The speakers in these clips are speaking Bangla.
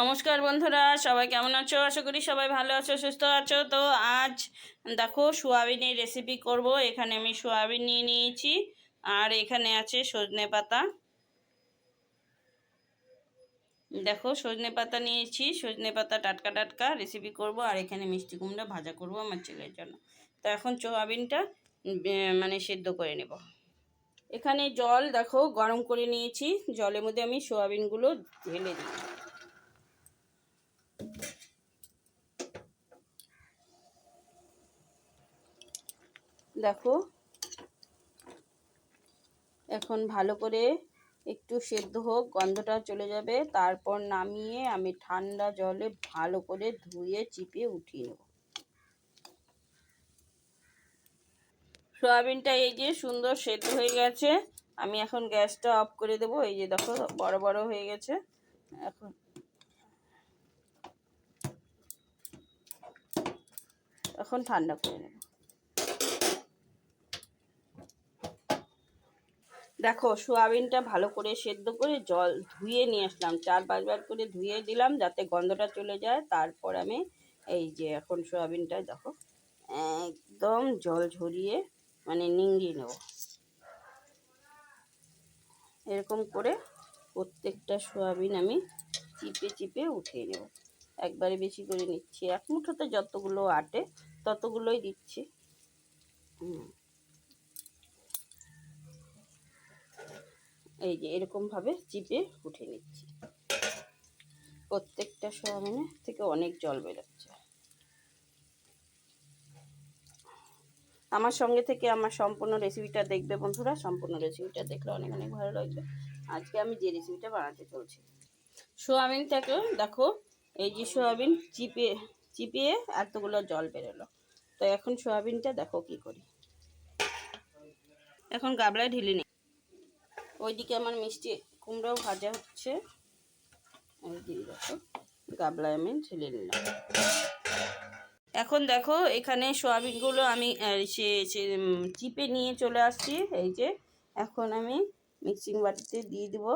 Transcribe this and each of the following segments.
নমস্কার বন্ধুরা, সবাই কেমন আছো? আশা করি সবাই ভালো আছো, সুস্থ আছো। তো আজ দেখো সোয়াবিনের রেসিপি করব। এখানে আমি সোয়াবিন নিয়ে নিয়েছি, আর এখানে আছে সজনে পাতা। দেখো সজনে পাতা নিয়েছি, সজনে পাতা টাটকা টাটকা রেসিপি করব, আর এখানে মিষ্টি কুমড়া ভাজা করব আমার ছেলের জন্য। তো এখন সোয়াবিনটা মানে সেদ্ধ করে নেব। এখানে জল দেখো গরম করে নিয়েছি, জলের মধ্যে আমি সোয়াবিনগুলো ঢেলে দিই দেখো। এখন ভালো করে একটু সেদ্ধ হোক, গন্ধটা চলে যাবে। তারপর নামিয়ে আমি ঠান্ডা জলে ভালো করে ধুয়ে চিপে উঠিয়ে নেব। সয়াবিনটা এই যে সুন্দর সেদ্ধ হয়ে গেছে। আমি এখন গ্যাসটা অফ করে দেবো। এই যে দেখো, বড় বড় হয়ে গেছে। এখন এখন ঠান্ডা করে নেব। দেখো সোয়াবিনটা ভালো করে সেদ্ধ করে জল ধুয়ে নিয়ে আসলাম। চার পাঁচবার করে ধুয়ে দিলাম যাতে গন্ধটা চলে যায়। তারপর আমি এই যে এখন সোয়াবিনটা দেখো, একদম জল ঝরিয়ে মানে নিংড়িয়ে নেব। এরকম করে প্রত্যেকটা সোয়াবিন আমি চিপে চিপে উঠিয়ে নেব। একবারে বেশি করে নিচ্ছি। এক মুঠোতে যতগুলো আটে ততগুলোই দিচ্ছি। হুম। এই যে এরকমভাবে চিপে উঠে নিচ্ছি। প্রত্যেকটা সোয়াবিনের থেকে অনেক জল বেরোচ্ছে। আমার সঙ্গে থেকে আমার সম্পূর্ণ রেসিপিটা দেখবে বন্ধুরা, সম্পূর্ণ রেসিপিটা দেখলে অনেক অনেক ভালো লাগবে। আজকে আমি যে রেসিপিটা বানাতে চলছি। সোয়াবিনটাকে দেখো, এই যে সোয়াবিন চিপে চিপিয়ে এতগুলো জল বেরোলো। তো এখন সোয়াবিনটা দেখো কি করি। এখন গাবলায় ঢিলে নিই ওইদিকে আমার মিষ্টি কুমড়াও ভাজা হচ্ছে। গাবলায় আমি ঢেলে নিলাম। এখন দেখো, এখানে সোয়াবিনগুলো আমি সে চিপে নিয়ে চলে আসছি। এই যে, এখন আমি মিক্সিং বাটিতে দিয়ে দিব।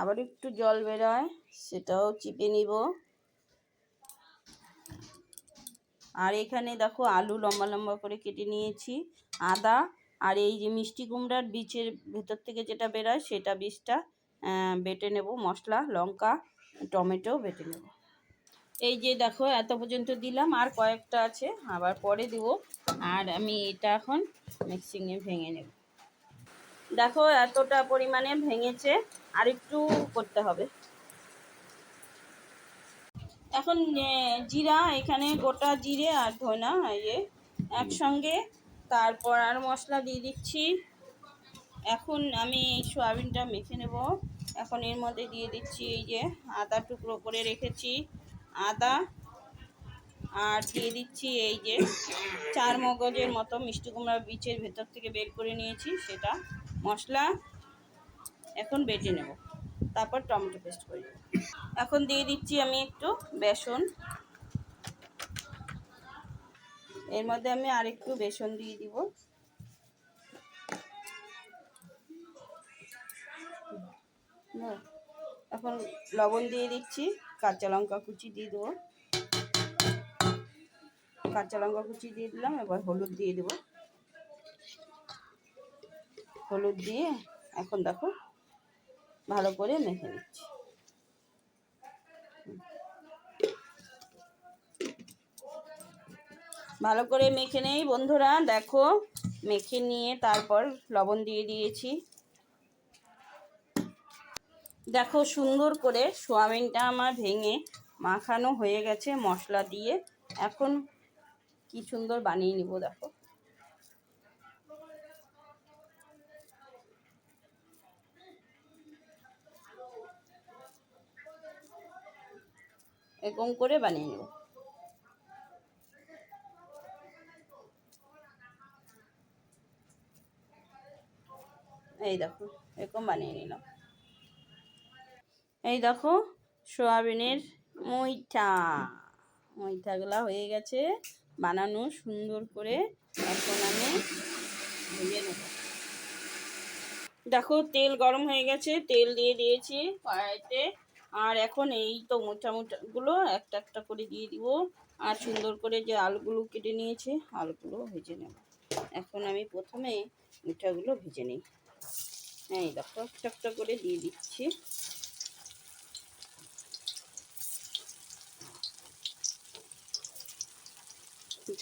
আবার একটু জল বেরোয়, সেটাও চিপে নিব। আর এখানে দেখো আলু লম্বা লম্বা করে কেটে নিয়েছি, আদা আর এই যে মিষ্টি কুমড়ার বীজের ভেতর থেকে যেটা বেরোয় সেটা বীজটা বেটে নেব, মশলা, লঙ্কা, টমেটো বেটে নেব। এই যে দেখো এত পর্যন্ত দিলাম, আর কয়েকটা আছে, আবার পরে দেব। আর আমি এটা এখন মিক্সিংয়ে ভেঙে নেব। দেখো এতটা পরিমাণে ভেঙেছে আর একটু করতে হবে। এখন জিরা এখানে গোটা জিরে আর ধনা ইয়ে একসঙ্গে। তারপর আর মশলা দিয়ে দিচ্ছি। এখন আমি এই সোয়াবিনটা মেখে নেব। এখন এর মধ্যে দিয়ে দিচ্ছি এই যে আদা টুকরো করে রেখেছি। আদা আর দিয়ে দিচ্ছি এই যে চার মগজের মতো মিষ্টি কুমড়া বীচের ভেতর থেকে বের করে নিয়েছি, সেটা মশলা। এখন বেটে নেব। তারপর টমেটো পেস্ট করি। এখন দিয়ে দিচ্ছি আমি একটু বেসন। এর মধ্যে আমি আরেকটু বেসন দিয়ে দিব। এখন লবণ দিয়ে দিচ্ছি, কাঁচা লঙ্কা কুচি দিয়ে দেবো। কাঁচা লঙ্কা কুচি দিয়ে দিলাম, এবার হলুদ দিয়ে দেবো। হলুদ দিয়ে এখন দেখো ভালো করে মেখে নিচ্ছি। ভালো করে মেখে নেই বন্ধুরা, দেখো, মেখে নিয়ে তারপর লবণ দিয়ে দিয়েছি। দেখো সুন্দর করে সোয়াবিনটা আমার ভেঙে মাখানো হয়ে গেছে মশলা দিয়ে। এখন কি সুন্দর বানিয়ে নিব দেখো। এরকম করে বানিয়ে নেব। এই দেখো, এরকম বানিয়ে নিলাম। এই দেখো, সোয়াবিনের মুইঠা মুইঠাগুলা হয়ে গেছে, বানানো সুন্দর করে এখন আমি ভেজে নেব। দেখো, তেল গরম হয়ে গেছে, তেল দিয়ে দিয়েছি কড়াইতে। আর এখন এই তো মোটা মোটাগুলো একটা একটা করে দিয়ে দিব। আর সুন্দর করে যে আলুগুলো কেটে নিয়েছে, আলুগুলো ভেজে নেব। এখন আমি প্রথমে মিঠাগুলো ভেজে নিই। হ্যাঁ এই দেখো, একটা একটা করে দিয়ে দিচ্ছি।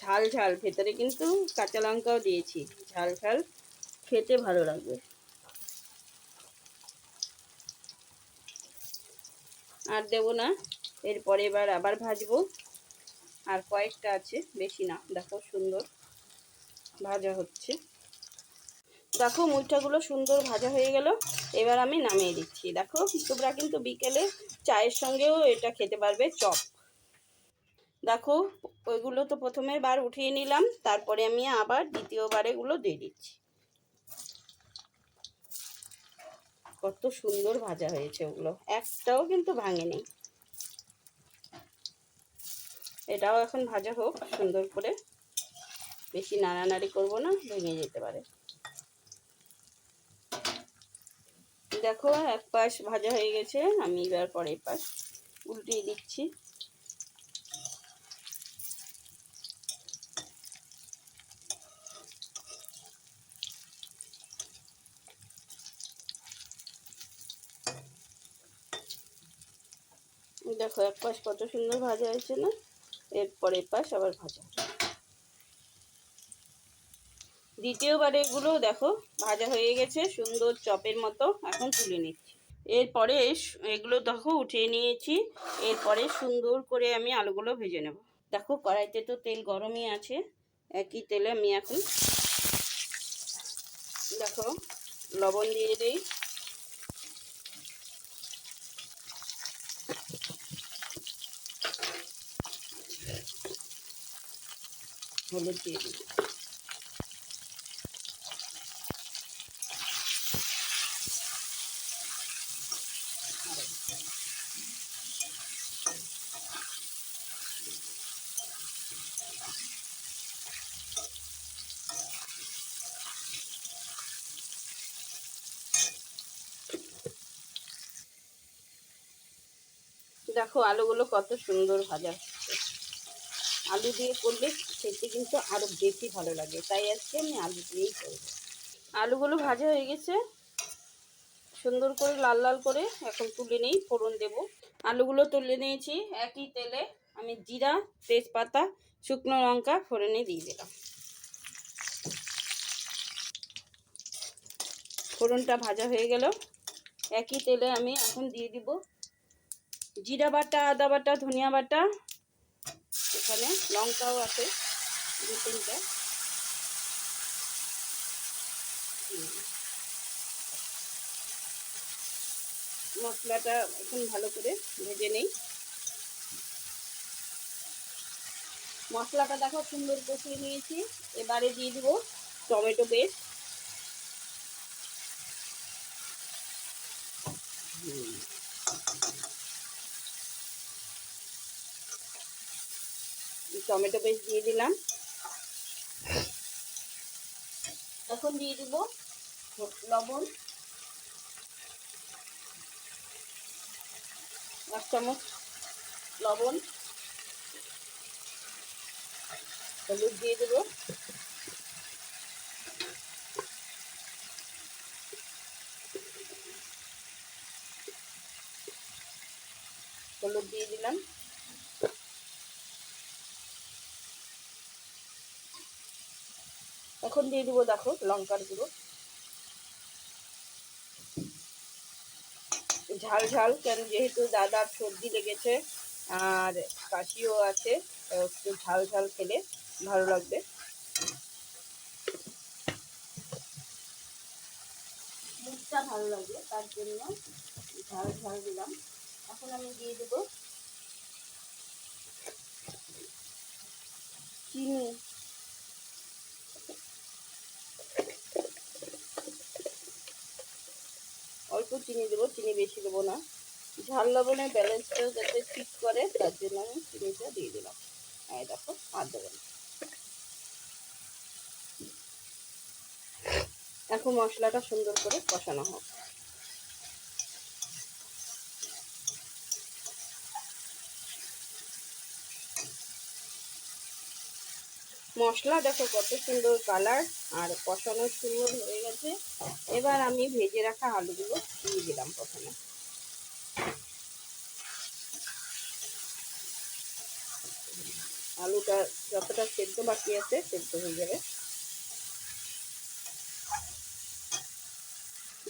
ঝাল ঝাল, ভেতরে কিন্তু কাঁচা লঙ্কাও দিয়েছি। ঝাল ঝাল, খেতে ভালো লাগবে। আর দেবো না। এরপরে এবার আবার ভাজবো। আর কয়েকটা আছে, বেশি না। দেখো সুন্দর ভাজা হচ্ছে। দেখো মুঠাগুলো সুন্দর ভাজা হয়ে গেল। এবার আমি নামিয়ে দিচ্ছি। দেখো, তোমরা কিন্তু বিকেলে চায়ের সঙ্গেও এটা খেতে পারবে, চপ। দেখো, ওইগুলো তো প্রথমে বার উঠিয়ে নিলাম। তারপরে আমি আবার দ্বিতীয়বার এগুলো দিয়ে দিচ্ছি। কত সুন্দর ভাজা হয়েছে ওগুলো। একটাও কিন্তু ভাঙেনি। এটাও এখন ভাজা হোক, সুন্দর করে। বেশি নাড়ানাড়ি করব না, ভেঙে যেতে পারে। দেখো, এক পাশ ভাজা হয়ে গেছে, আমি এবার পরের পাশ উল্টিয়ে দিচ্ছি। দেখো এক পাশ কত সুন্দর ভাজা হয়েছে না? এরপরে পাশ আবার ভাজা। দ্বিতীয়বার এগুলো দেখো, ভাজা হয়ে গেছে, সুন্দর চপের মতো, এখন তুলে নিচ্ছি। এরপরে এগুলো দেখো, উঠিয়ে নিয়েছি। এরপরে সুন্দর করে আমি আলুগুলো ভেজে নেব। দেখো, কড়াইতে তো তেল গরমই আছে, একই তেলে আমি এখন, দেখো, লবণ দিয়ে দিই। হলুদ দিয়ে দিই। দেখো আলুগুলো কত সুন্দর ভাজা। আলু দিয়ে করলে খেতে কিন্তু আরও বেশি ভালো লাগে। তাই আজকে আমি আলু দিয়েই করব। আলুগুলো ভাজা হয়ে গেছে। সুন্দর করে লাল লাল করে এখন তুলে নেই, ফোড়ন দেব। আলুগুলো তুলে নিয়েছি, একই তেলে আমি জিরা, তেজপাতা, শুকনো লঙ্কা ফোড়নে দিয়ে দিলাম। ফোড়নটা ভাজা হয়ে গেল। একই তেলে আমি এখন দিয়ে দিব জিরা বাটা, আদা বাটা, ধনিয়া বাটা এখানে লঙ্কাও আছে, দু তিনটা। মশলাটা এখন ভালো করে ভেজে নেই। মশলাটা দেখো সুন্দর কষিয়ে নিয়েছি। এবারে দিয়ে দিব টমেটো পেস্ট। টমেটো পেস্ট দিয়ে দিলাম। এখন দিয়ে দিব লবণ এক চামচ লবণ। হলুদ দিয়ে দেবো। হলুদ দিয়ে দিলাম। এখন দিয়ে দিব, দেখো, লঙ্কার গুঁড়ো। ঝাল ঝাল, কেন যেহেতু দাদার সর্দি লেগেছে আর কাশিও আছে একটু ঝাল ঝাল খেলে ভালো লাগবে। মুখটা ভালো লাগবে, তার জন্য ঝাল ঝাল দিলাম। এখন আমি দিয়ে দেবো চিনি। অল্প চিনি দেবো, চিনি বেশি দেবো না। ঝাল লবণের ব্যালেন্সটা যাতে ঠিক করে, তার জন্য আমি চিনিটা দিয়ে দিলাম। এই দেখো, আর দেবেন এখন মশলাটা সুন্দর করে কষানো হোক। মশলা, দেখো কত সুন্দর কালার আর কষানো সুন্দর হয়ে গেছে। এবার আমি ভেজে রাখা আলুগুলো দিয়ে দিলাম প্রথমে। আলুটা যতটা সেদ্ধ বাকি আছে, সেদ্ধ হয়ে যাবে।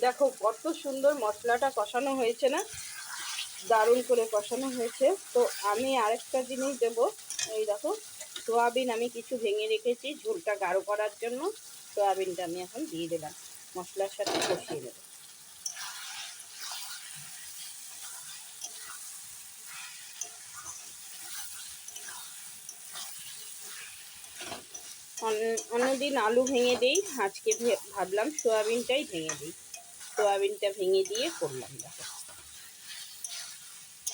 দেখো কত সুন্দর মশলাটা কষানো হয়েছে না? দারুণ করে কষানো হয়েছে। তো আমি আরেকটা জিনিস দেবো। এই দেখো সোয়াবিন আমি কিছু ভেঙে রেখেছি, ঝোলটা গাঢ় করার জন্য সোয়াবিনটা আমি এখন দিয়ে দিলাম। মশলার সাথে কষিয়ে নেব। অন্যদিন আলু ভেঙে দিই, আজকে ভাবলাম সোয়াবিনটাই ভেঙে দিই। সোয়াবিনটা ভেঙে দিয়ে করলাম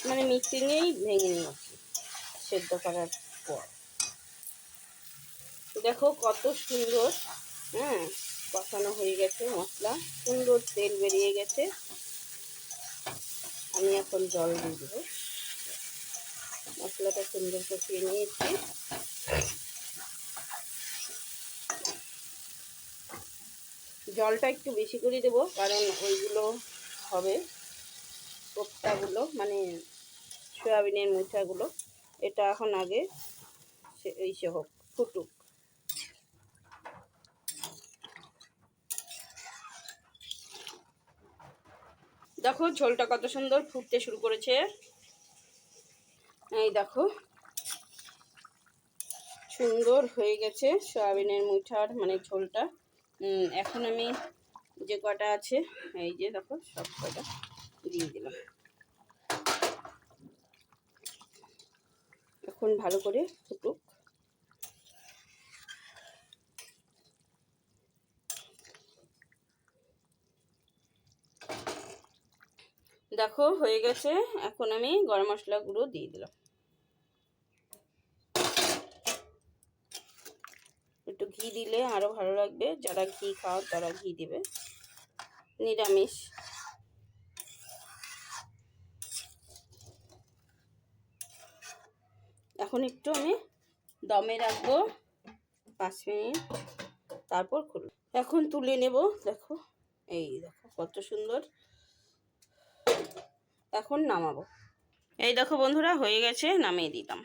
মানে মিক্সিংয়েই ভেঙে নিয়েছি, সেদ্ধ করার পর। দেখো কত সুন্দর। হ্যাঁ কষানো হয়ে গেছে মশলা। সুন্দর তেল বেরিয়ে গেছে। আমি এখন জল দিয়ে দেবো। মশলাটা সুন্দর কষিয়ে নিয়েছি। জলটা একটু বেশি করে দেবো, কারণ ওইগুলো হবে কোপ্তাগুলো মানে সয়াবিনের মুঠাগুলো। এটা এখন আগে এই সে হোক, ফুটুক। দেখো ঝোলটা কত সুন্দর ফুটতে শুরু করেছে। এই দেখো। সুন্দর হয়ে গেছে সয়াবিনের মুঠার মানে ঝোলটা। এখন আমি যে কটা আছে, এই যে দেখো সব কটা দিয়ে দিলাম। এখন ভালো করে ফুটুক। দেখো, হয়ে গেছে। এখন আমি গরম মশলা গুঁড়ো দিয়ে দিলাম। একটু ঘি দিলে আরও ভালো লাগবে। যারা ঘি খাও, তারা ঘি দেবে। নিরামিষ। এখন একটু আমি দমে রাখব। পাঁচ মিনিট। তারপর খুলব। এখন তুলে নেব। দেখো, এই দেখো, কত সুন্দর। এখন নামাবো। এই দেখো বন্ধুরা হয়ে গেছে নামিয়ে দিতাম।